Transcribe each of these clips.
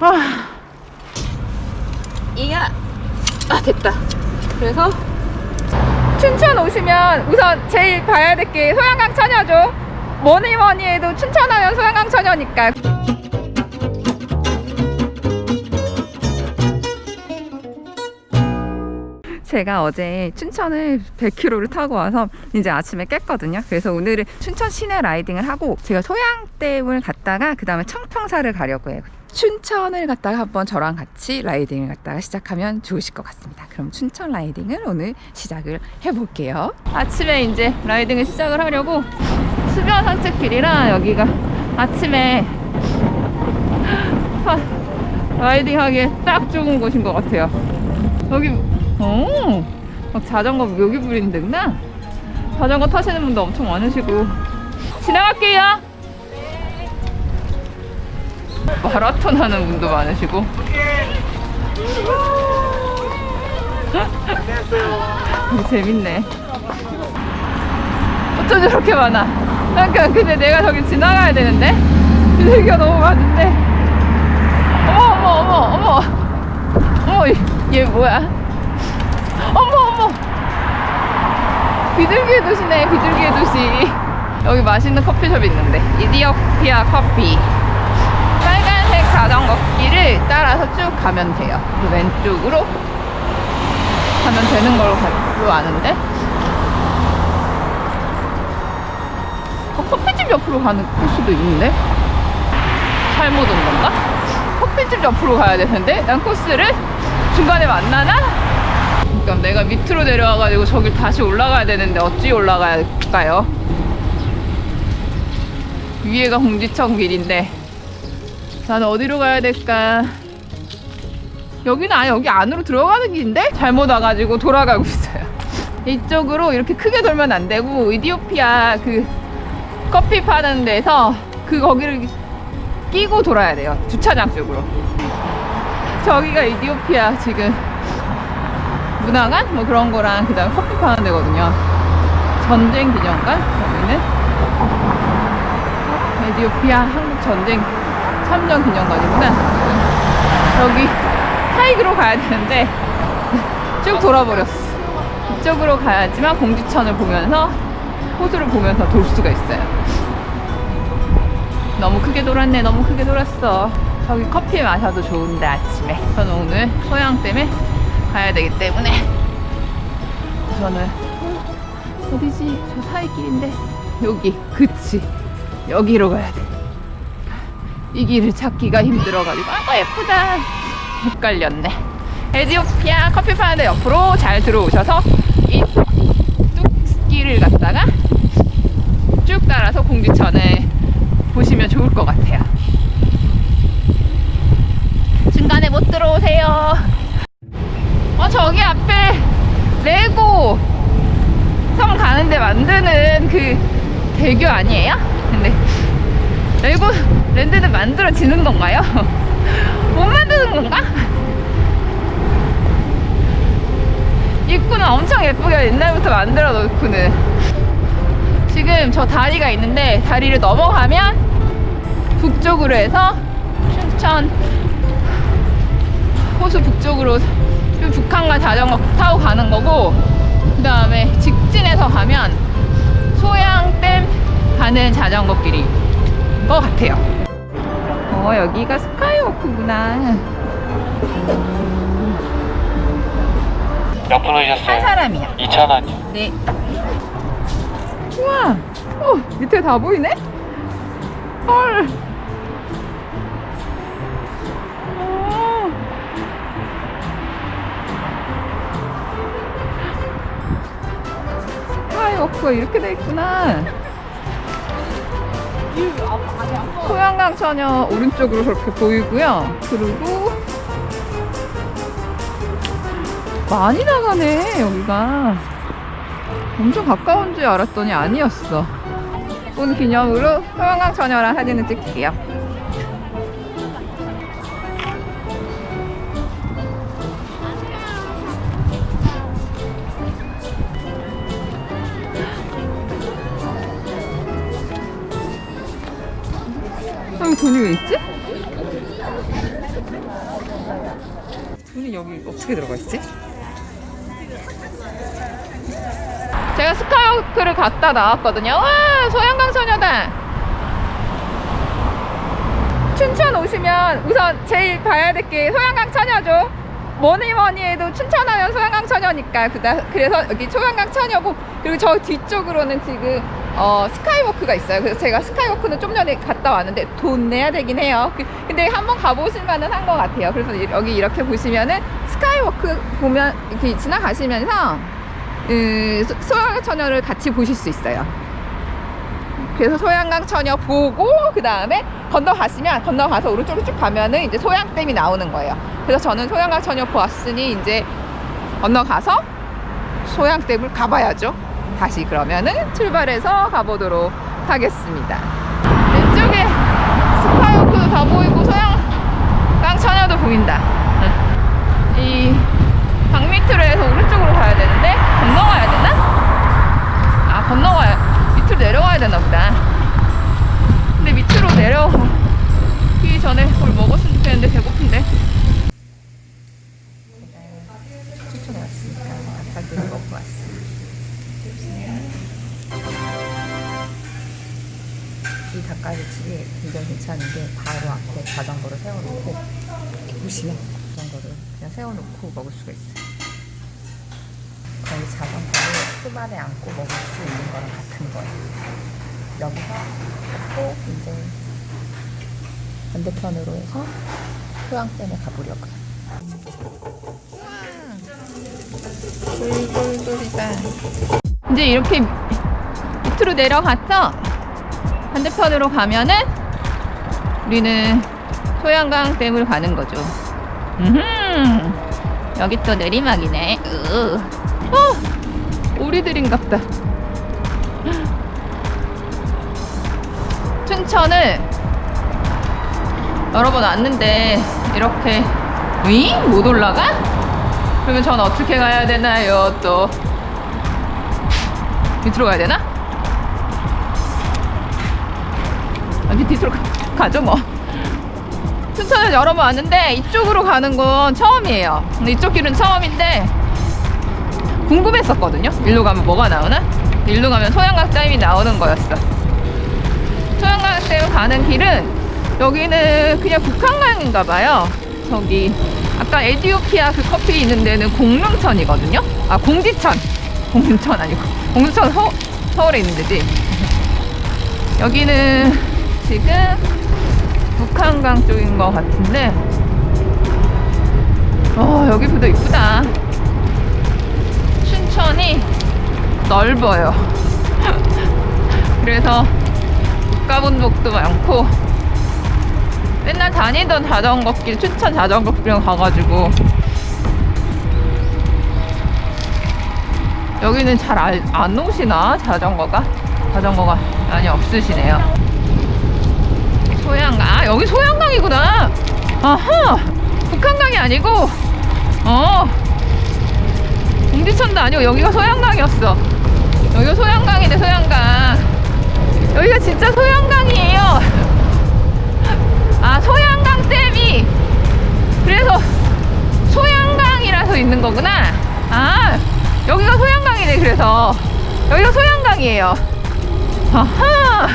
아, 이야, 아 됐다. 그래서 춘천 오시면 우선 제일 봐야 될 게 소양강 처녀죠. 뭐니 뭐니 해도 춘천하면 소양강 처녀니까. 제가 어제 춘천을 100km를 타고 와서 이제 아침에 깼거든요. 그래서 오늘은 춘천 시내 라이딩을 하고 제가 소양댐을 갔다가 그 다음에 청평사를 가려고 해요. 춘천을 갔다가 한번 저랑 같이 라이딩을 갔다가 시작하면 좋으실 것 같습니다. 그럼 춘천 라이딩을 오늘 시작을 해볼게요. 아침에 이제 라이딩을 시작을 하려고 수변 산책길이라 여기가 아침에 하, 라이딩하기에 딱 좋은 곳인 것 같아요. 여기 오, 막 자전거 여기 부리는 데구나. 자전거 타시는 분도 엄청 많으시고 지나갈게요. 마라톤 하는 분도 많으시고. 재밌네. 어쩜 저렇게 많아? 그러니까 근데 내가 저기 지나가야 되는데 비둘기가 너무 많은데. 어머 어머 어머 어머. 어머 얘 뭐야? 어머 어머 비둘기의 도시네 비둘기의 도시. 여기 맛있는 커피숍이 있는데 이디오피아 커피. 빨간색 자전거 길을 따라서 쭉 가면 돼요. 그 왼쪽으로 가면 되는 걸로 가- 아는데. 어, 커피집 옆으로 가는 코스도 있는데? 잘못 온 건가? 커피집 옆으로 가야 되는데? 난 코스를 중간에 만나나? 그러니까 내가 밑으로 내려와가지고 저길 다시 올라가야 되는데 어찌 올라갈까요? 위에가 공지청 길인데 나는 어디로 가야 될까? 여기는 아예 여기 안으로 들어가는 길인데 잘못 와가지고 돌아가고 있어요. 이쪽으로 이렇게 크게 돌면 안 되고 이디오피아 그 커피 파는 데서 그 거기를 끼고 돌아야 돼요. 주차장 쪽으로. 저기가 이디오피아 지금 문화관 뭐 그런 거랑 그다음 커피 파는 데거든요. 전쟁 기념관 여기는 이디오피아 한국 전쟁 참전 기념관이구나. 여기 타이그로 가야 되는데 쭉 돌아버렸어. 이쪽으로 가야지만 공지천을 보면서 호수를 보면서 돌 수가 있어요. 너무 크게 돌았네. 너무 크게 돌았어. 저기 커피 마셔도 좋은데 아침에. 저는 오늘 소양 때문에 가야 되기 때문에 저는 어디지? 저 사이길인데 여기 그치 여기로 가야 돼. 이 길을 찾기가 힘들어가지고 아까 예쁘다. 헷갈렸네. 에디오피아 커피 파는 데 옆으로 잘 들어오셔서 이 뚝길을 갔다가 쭉 따라서 공지천을 보시면 좋을 것 같아요. 중간에 못 들어오세요. 어, 저기 앞에 레고 성 가는데 만드는 그 대교 아니에요? 근데 레고 랜드는 만들어지는 건가요? 못 만드는 건가? 입구는 엄청 예쁘게 옛날부터 만들어 놓고는 지금 저 다리가 있는데 다리를 넘어가면 북쪽으로 해서 춘천 호수 북쪽으로 좀 북한과 자전거 타고 가는 거고 그 다음에 직진해서 가면 소양댐 가는 자전거 길이 것 같아요. 어 여기가 스카이워크구나. 몇분한 오셨어요? 사람이야 2,000원이요. 네. 우와. 어 밑에 다 보이네? 헐 스카이워크가 이렇게 돼 있구나. 소양강 처녀 오른쪽으로 그렇게 보이고요. 그리고 많이 나가네 여기가. 엄청 가까운 줄 알았더니 아니었어. 온 기념으로 소양강 처녀랑 사진을 찍게요 여기 돈이 왜 있지? 돈이 여기 어떻게 들어가 있지? 제가 스카이워크를 갔다 나왔거든요. 와, 소양강 소녀단. 춘천 오시면 우선 제일 봐야 될 게 소양강 처녀죠. 뭐니 뭐니 해도 춘천하면 소양강 처녀니까 그래서 여기 소양강 처녀고 그리고 저 뒤쪽으로는 지금 어 스카이워크가 있어요. 그래서 제가 스카이워크는 좀 전에 갔다 왔는데 돈 내야 되긴 해요. 그- 근데 한번 가보실 만은 한 것 같아요. 그래서 이- 여기 이렇게 보시면은 스카이워크 보면 이렇게 지나가시면서 그 소- 소양강 처녀를 같이 보실 수 있어요. 그래서 소양강 처녀 보고 그 다음에 건너가시면 건너가서 오른쪽으로 쭉 가면은 이제 소양댐이 나오는 거예요. 그래서 저는 소양강 처녀 보았으니 이제 건너가서 소양댐을 가봐야죠. 다시 그러면은 출발해서 가보도록 하겠습니다. 왼쪽에 스카이워크도 다 보이고 소양강 처녀도 보인다. 이강 밑으로 해서 오른쪽으로 가야 되는데 건너가야 되나? 아 건너가야 밑으로 내려가야 되나 보다 근데 밑으로 내려가기 전에 뭘 먹었으면 좋겠는데 배고픈데 닭갈비집이 굉장히 괜찮은 게 바로 앞에 자전거를 세워놓고 이렇게 보시면 자전거를 그냥 세워놓고 먹을 수가 있어요 거의 자전거를 품 안에 안고 먹을 수 있는 거랑 같은 거예요. 여기서 또 이제 반대편으로 해서 소양댐에 가보려고요. 돌돌돌이다. 이제 이렇게 밑으로 내려갔죠? 반대편으로 가면은 우리는 소양강 댐을 가는 거죠. 음, 여기 또 내리막이네. 으. 어, 오리들인갑다. 춘천을 여러 번 왔는데 이렇게 윙? 못 올라가? 그러면 전 어떻게 가야 되나요? 또 밑으로 가야 되나? 가, 가죠 뭐. 춘천을 여러 번 왔는데 이쪽으로 가는 건 처음이에요. 이쪽 길은 처음인데 궁금했었거든요. 일로 가면 뭐가 나오나? 일로 가면 소양강 댐이 나오는 거였어. 소양강 댐 가는 길은 여기는 그냥 북한강인가 봐요. 저기 아까 에디오피아 그 커피 있는 데는 공릉천이거든요. 아 공지천. 공릉천 아니고 공릉천 서, 서울에 있는 데지. 여기는 지금 북한강 쪽인 것 같은데 어 여기 뷰도 이쁘다. 춘천이 넓어요. 그래서 못 가본 적도 많고 맨날 다니던 자전거길 춘천 자전거길에 가가지고 여기는 잘 안 오시나 자전거가 자전거가 많이 없으시네요. 소양강 아 여기 소양강이구나. 아하 북한강이 아니고 어 공지천도 아니고 여기가 소양강이었어. 여기가 소양강이네 소양강. 여기가 진짜 소양강이에요. 아 소양강 댐이 그래서 소양강이라서 있는 거구나. 아 여기가 소양강이네 그래서 여기가 소양강이에요. 아하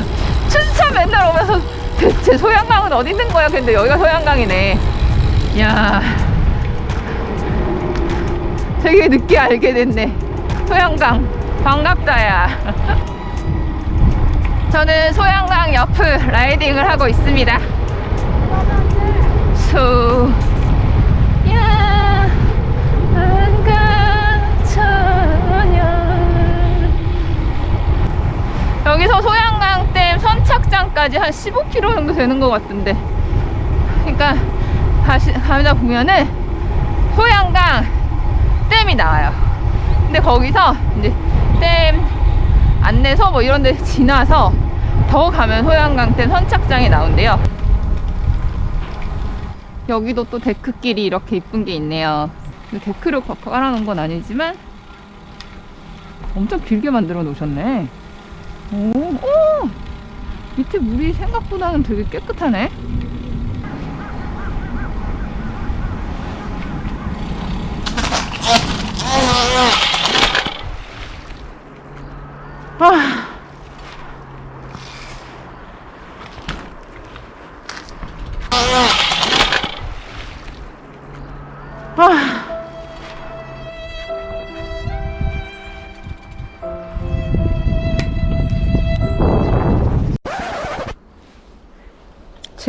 춘천 맨날 오면서 대체 소양강은 어디 있는 거야? 근데 여기가 소양강이네. 야 되게 늦게 알게 됐네. 소양강 반갑다야. 저는 소양강 옆을 라이딩을 하고 있습니다. 소, 여기서 소양강댐 선착장까지 한 15km 정도 되는 것 같은데. 그러니까 가시, 가다 보면은 소양강 댐이 나와요. 근데 거기서 이제 댐 안내서 뭐 이런 데 지나서 더 가면 소양강 댐 선착장이 나온대요. 여기도 또 데크길이 이렇게 이쁜 게 있네요. 데크를 거- 깔아놓은 건 아니지만 엄청 길게 만들어 놓으셨네. 오, 오! 밑에 물이 생각보다는 되게 깨끗하네.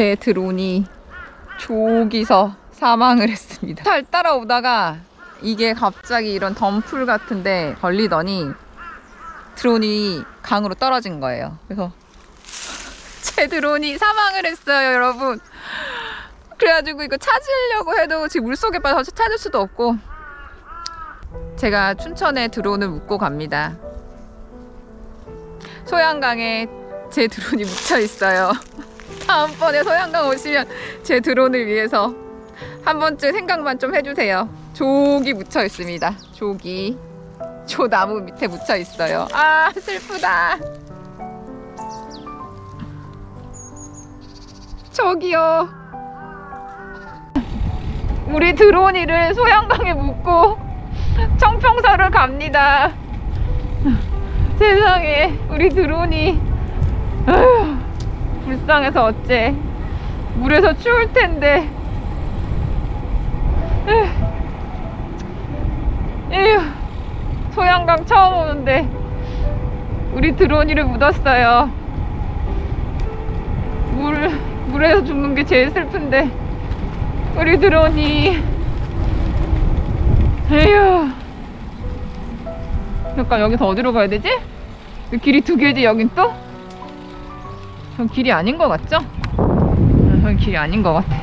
제 드론이 저기서 사망을 했습니다. 잘 따라오다가 이게 갑자기 이런 덤풀 같은데 걸리더니 드론이 강으로 떨어진 거예요. 그래서 제 드론이 사망을 했어요, 여러분. 그래가지고 이거 찾으려고 해도 지금 물속에 빠져서 찾을 수도 없고 제가 춘천에 드론을 묻고 갑니다. 소양강에 제 드론이 묻혀 있어요. 다음번에 소양강 오시면 제 드론을 위해서 한 번쯤 생각만 좀 해주세요. 조기 묻혀 있습니다. 조기. 조 나무 밑에 묻혀 있어요. 아, 슬프다. 저기요. 우리 드론이를 소양강에 묻고 청평사를 갑니다. 세상에, 우리 드론이. 아휴. 불쌍해서 어째. 물에서 추울 텐데. 에휴. 소양강 처음 오는데 우리 드론이를 묻었어요. 물 물에서 죽는 게 제일 슬픈데 우리 드론이 에휴. 잠깐 여기서 어디로 가야 되지? 그 길이 두 개지 여긴 또? 전 길이 아닌 것 같죠? 아, 전 길이 아닌 것 같아.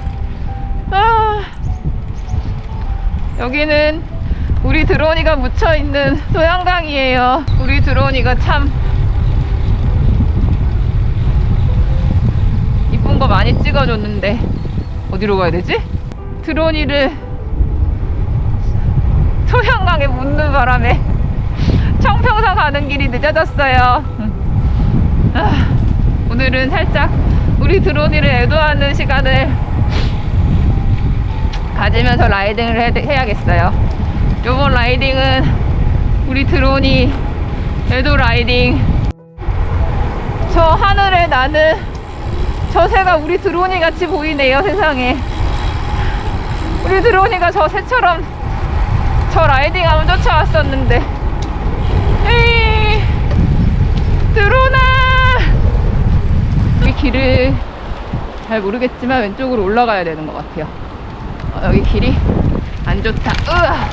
아, 여기는 우리 드론이가 묻혀 있는 소양강이에요. 우리 드론이가 참 이쁜 거 많이 찍어줬는데 어디로 가야 되지? 드론이를 소양강에 묻는 바람에 청평사 가는 길이 늦어졌어요. 아. 오늘은 살짝 우리 드론이를 애도하는 시간을 가지면서 라이딩을 해, 해야겠어요. 이번 라이딩은 우리 드론이 애도 라이딩. 저 하늘에 나는 저 새가 우리 드론이 같이 보이네요, 세상에. 우리 드론이가 저 새처럼 저 라이딩 하면 쫓아왔었는데. 에이, 드론아! 길을 잘 모르겠지만 왼쪽으로 올라가야 되는 것 같아요. 어, 여기 길이 안 좋다. 으아!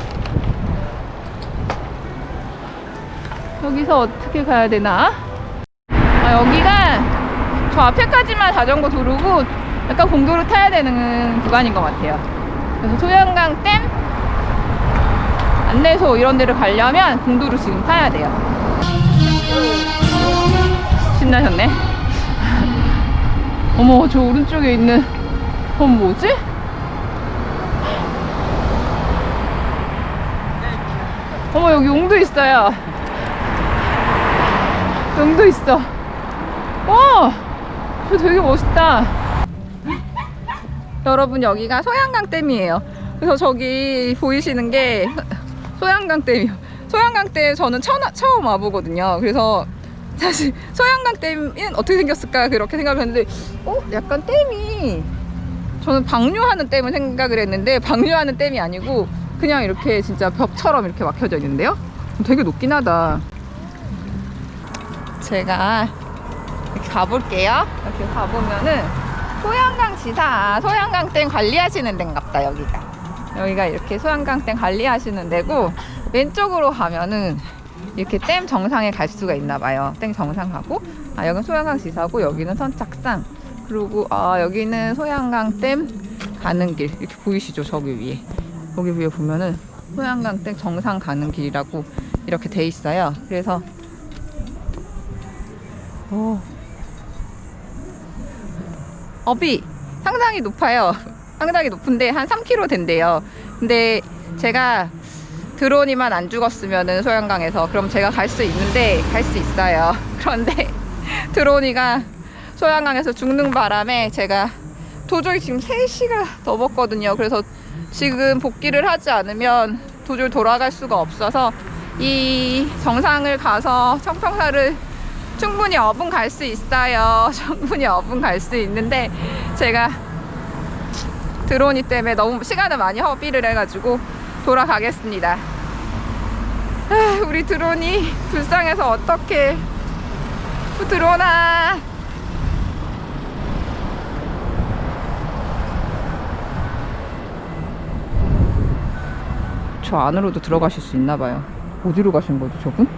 여기서 어떻게 가야 되나? 아, 여기가 저 앞에까지만 자전거 도로고 약간 공도로 타야 되는 구간인 것 같아요. 그래서 소양강 댐 안내소 이런 데를 가려면 공도로 지금 타야 돼요. 신나셨네. 어머 저 오른쪽에 있는 건 뭐지? 어머 여기 용도 있어요. 용도 있어. 와저 되게 멋있다. 여러분 여기가 소양강 댐이에요. 그래서 저기 보이시는 게 소양강 댐이요. 소양강 댐 저는 처음 와보거든요. 그래서 사실 소양강 댐은 어떻게 생겼을까 그렇게 생각을 했는데 어? 약간 댐이 저는 방류하는 댐을 생각을 했는데 방류하는 댐이 아니고 그냥 이렇게 진짜 벽처럼 이렇게 막혀져 있는데요? 되게 높긴 하다. 제가 이렇게 가볼게요. 이렇게 가보면은 소양강 지사 소양강 댐 관리하시는 데인갑다 여기가. 여기가 이렇게 소양강 댐 관리하시는 데고 왼쪽으로 가면은 이렇게 댐 정상에 갈 수가 있나 봐요. 댐 정상 가고 아 여기는 소양강 지사고 여기는 선착산 그리고 아 여기는 소양강 댐 가는 길 이렇게 보이시죠 저기 위에 여기 위에 보면은 소양강 댐 정상 가는 길이라고 이렇게 돼 있어요. 그래서 오 업이 상당히 높아요. 상당히 높은데 한 3km 된대요. 근데 제가 드론이만 안 죽었으면은 소양강에서 그럼 제가 갈 수 있는데 갈 수 있어요. 그런데 드론이가 소양강에서 죽는 바람에 제가 도저히 지금 3시가 넘었거든요. 그래서 지금 복귀를 하지 않으면 도저히 돌아갈 수가 없어서 이 정상을 가서 청평사를 충분히 어분 갈 수 있어요. 충분히 어분 갈 수 있는데 제가 드론이 때문에 너무 시간을 많이 허비를 해가지고 돌아가겠습니다. 아, 우리 드론이 불쌍해서 어떻게 드론아 저 안으로도 들어가실 수 있나 봐요. 어디로 가신 거지 저분?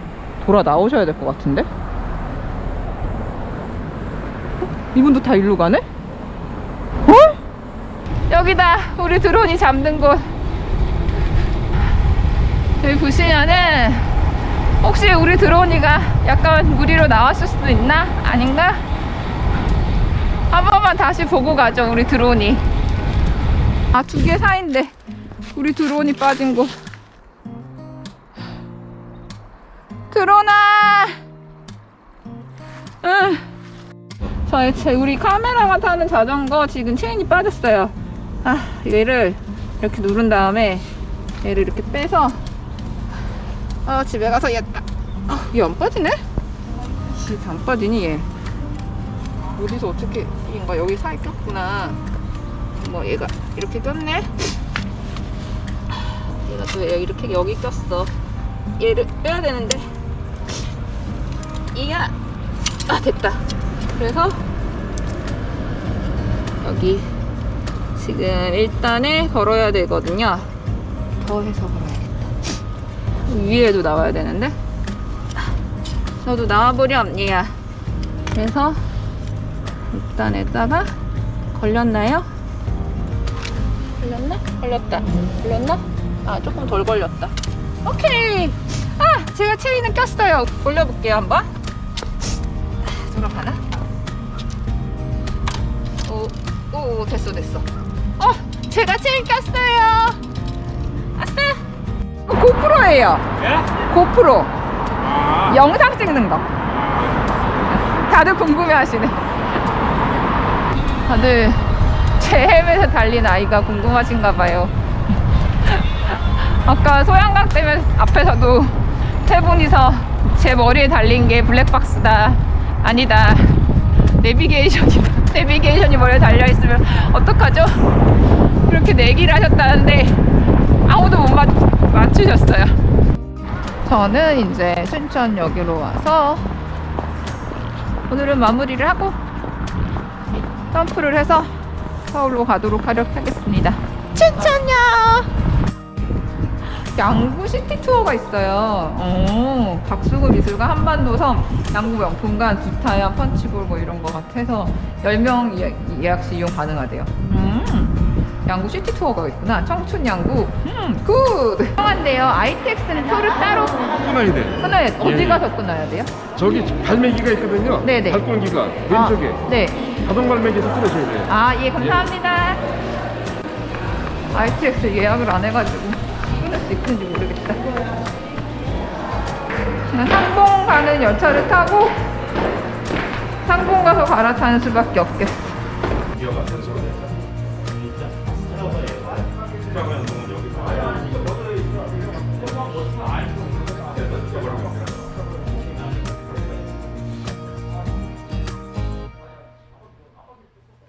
돌아 나오셔야 될 것 같은데? 어? 이분도 다 일로 가네? 어? 여기다 우리 드론이 잠든 곳. 여기 보시면은 혹시 우리 드론이가 약간 무리로 나왔을 수도 있나? 아닌가? 한 번만 다시 보고 가죠 우리 드론이. 아 두 개 사이인데 우리 드론이 빠진 곳. 드론아! 응. 저, 제, 우리 카메라가 타는 자전거 지금 체인이 빠졌어요. 아, 얘를 이렇게 누른 다음에 얘를 이렇게 빼서 아, 집에 가서 얘 딱. 아, 얘안 빠지네? 씨, 안 빠지니, 얘. 어디서 어떻게, 얘가 여기 사이 꼈구나. 뭐, 얘가 이렇게 꼈네? 얘가 또 이렇게 여기 꼈어. 얘를 빼야 되는데. 얘가, 아, 됐다. 그래서, 여기, 지금 일단에 걸어야 되거든요. 더 해서 걸어야겠다. 위에도 나와야 되는데. 저도 나와보렴, 얘야. 그래서, 일단 에다가, 걸렸나요? 걸렸나? 걸렸다. 걸렸나? 아, 조금 덜 걸렸다. 오케이! 아, 제가 체인은 꼈어요. 올려볼게요, 한번. 아, 돌아가나? 오, 오, 됐어, 됐어. 어, 제가 체인 꼈어요. 아싸! 어, 고프로예요. 예? 고프로. 아, 영상 찍는 거. 다들 궁금해 하시네. 다들 제 헬멧에 달린 아이가 궁금하신가 봐요. 아까 소양강 때문에 앞에서도 세 분이서 제 머리에 달린 게 블랙박스다. 아니다. 내비게이션이다. 내비게이션이 머리에 달려있으면 어떡하죠? 그렇게 내기를 하셨다는데 저는 이제 순천역으로 와서 오늘은 마무리를 하고 점프를 해서 서울로 가도록 하겠습니다. 춘천역! 양구 시티 투어가 있어요. 오, 박수구 미술관 한반도섬, 양구 명품관, 두타야, 펀치볼 뭐 이런 거 같아서 10명 예, 예약 시 이용 가능하대요. 음, 양구 시티 투어가 있구나. 청춘 양구. 음, 굿! 한데요 ITX는 표를 따로 끊어야 돼. 끊어야 어디 예. 가서 끊어야 돼요? 저기 발매기가 있거든요. 네네. 발권기가 왼쪽에 아, 네. 자동 발매기에서 끊으셔야 돼요. 아, 예, 감사합니다. ITX 예약을 안 해가지고 끊을 수 있는지 모르겠다. 그냥 상봉 가는 열차를 타고 상봉 가서 갈아타는 수밖에 없겠어.